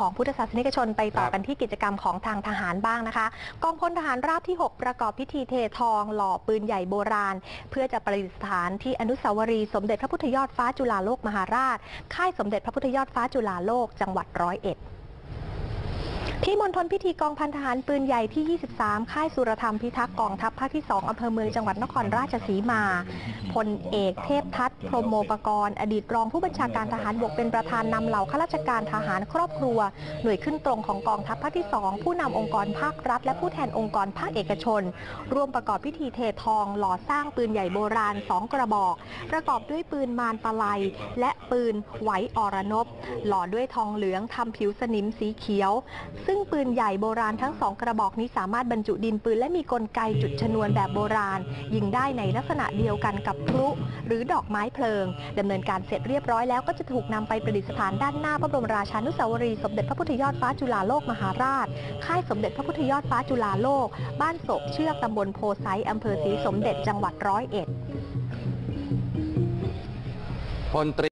ของพุทธศาสนิกชนไปต่อกันที่กิจกรรมของทางทหารบ้างนะคะ กองพลทหารราบที่ 6 ประกอบพิธีเททอง หล่อปืนใหญ่โบราณ เพื่อจะประดิษฐานที่อนุสาวรีย์สมเด็จพระพุทธยอดฟ้าจุฬาโลกมหาราช ค่ายสมเด็จพระพุทธยอดฟ้าจุฬาโลกจังหวัดร้อยเอ็ด ที่มณฑลพิธีกองพันทหารปืนใหญ่ที่ 23 ค่ายสุรธรรมพิทักษ์กองทัพภาคที่ 2 อำเภอเมืองจังหวัดนครราชสีมา พลเอกเทพทัศน์พรหมโมปกรณ์ อดีตรองผู้บัญชาการทหารบกเป็นประธานนำเหล่าข้าราชการทหารครอบครัว หน่วยขึ้นตรงของกองทัพภาคที่ 2 ผู้นำองค์กรภาครัฐ และผู้แทนองค์กรภาคเอกชน ร่วมประกอบพิธีเททอง หล่อสร้างปืนใหญ่โบราณ 2 กระบอก ประกอบด้วยปืนมารปะไลและปืนไหวอรนบหล่อด้วยทองเหลืองทำผิวสนิมสีเขียวซึ่งปืนใหญ่โบราณทั้งสองกระบอกนี้สามารถบรรจุดินปืนและมีกลไกจุดชนวนแบบโบราณ ยิงได้ในลักษณะเดียวกันกับพลุหรือดอกไม้เพลิงดำเนินการเสร็จเรียบร้อยแล้วก็จะถูกนำไปประดิษฐานด้านหน้าพระบรมราชานุสาวรีย์สมเด็จพระพุทธยอดฟ้าจุฬาโลกมหาราช ค่ายสมเด็จพระพุทธยอดฟ้าจุฬาโลก บ้านโศกเชือกตำบลโพไซอำเภอศรีสมเด็จจังหวัดร้อยเอ็ดพลตรี